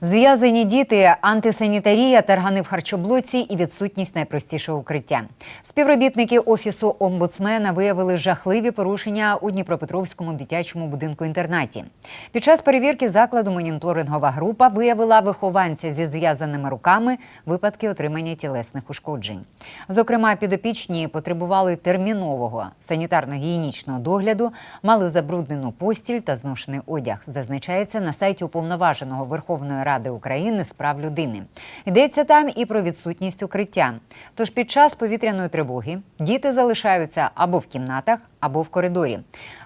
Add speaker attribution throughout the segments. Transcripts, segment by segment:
Speaker 1: Зв'язані діти, антисанітарія, таргани в харчоблоці і відсутність найпростішого укриття. Співробітники офісу омбудсмена виявили жахливі порушення у Дніпропетровському дитячому будинку інтернаті. Під час перевірки закладу моніторингова група виявила вихованця зі зв'язаними руками випадки отримання тілесних ушкоджень. Зокрема, підопічні потребували термінового санітарно-гігієнічного догляду, мали забруднену постіль та зношений одяг. Зазначається на сайті уповноваженого Верховної Ради України з прав людини. Йдеться там і про відсутність укриття. Тож під час повітряної тривоги діти залишаються або в кімнатах, або в коридорі.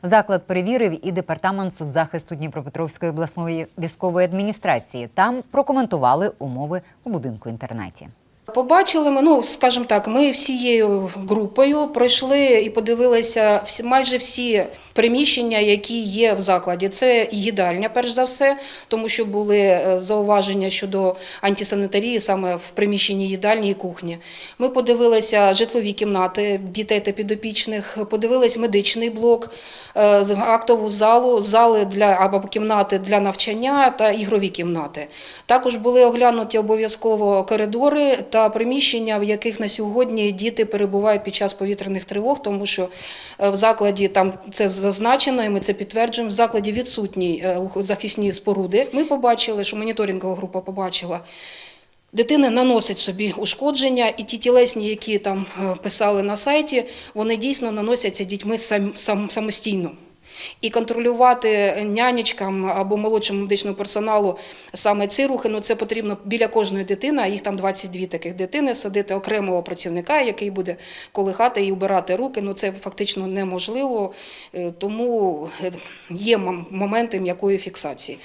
Speaker 1: Заклад перевірив і департамент соцзахисту Дніпропетровської обласної військової адміністрації. Там прокоментували умови у будинку інтернаті.
Speaker 2: Побачили ми, ну скажімо так, ми всією групою пройшли і подивилися всі, майже всі приміщення, які є в закладі. Це їдальня, перш за все, тому що були е, зауваження щодо антисанітарії саме в приміщенні їдальні і кухні. Ми подивилися житлові кімнати дітей та підопічних, подивились медичний блок, е, актову залу, зали для або кімнати для навчання та ігрові кімнати. Також були оглянуті обов'язково коридори та приміщення, в яких на сьогодні діти перебувають під час повітряних тривог, тому що е, в закладі там це зазначено, і ми це підтверджуємо. В закладі відсутні е, захисні споруди. Ми побачили, що моніторингова група побачила. Дитина наносить собі ушкодження, і ті тілесні, які там е, писали на сайті, вони дійсно наносяться дітьми сам, сам, самостійно. І контролювати нянечкам або молодшому медичному персоналу саме ці рухи, ну це потрібно біля кожної дитини, а їх там 22 таких дитини, садити окремого працівника, який буде колихати і убирати руки. Ну це фактично неможливо, е, тому е, є мом- моменти м'якої фіксації.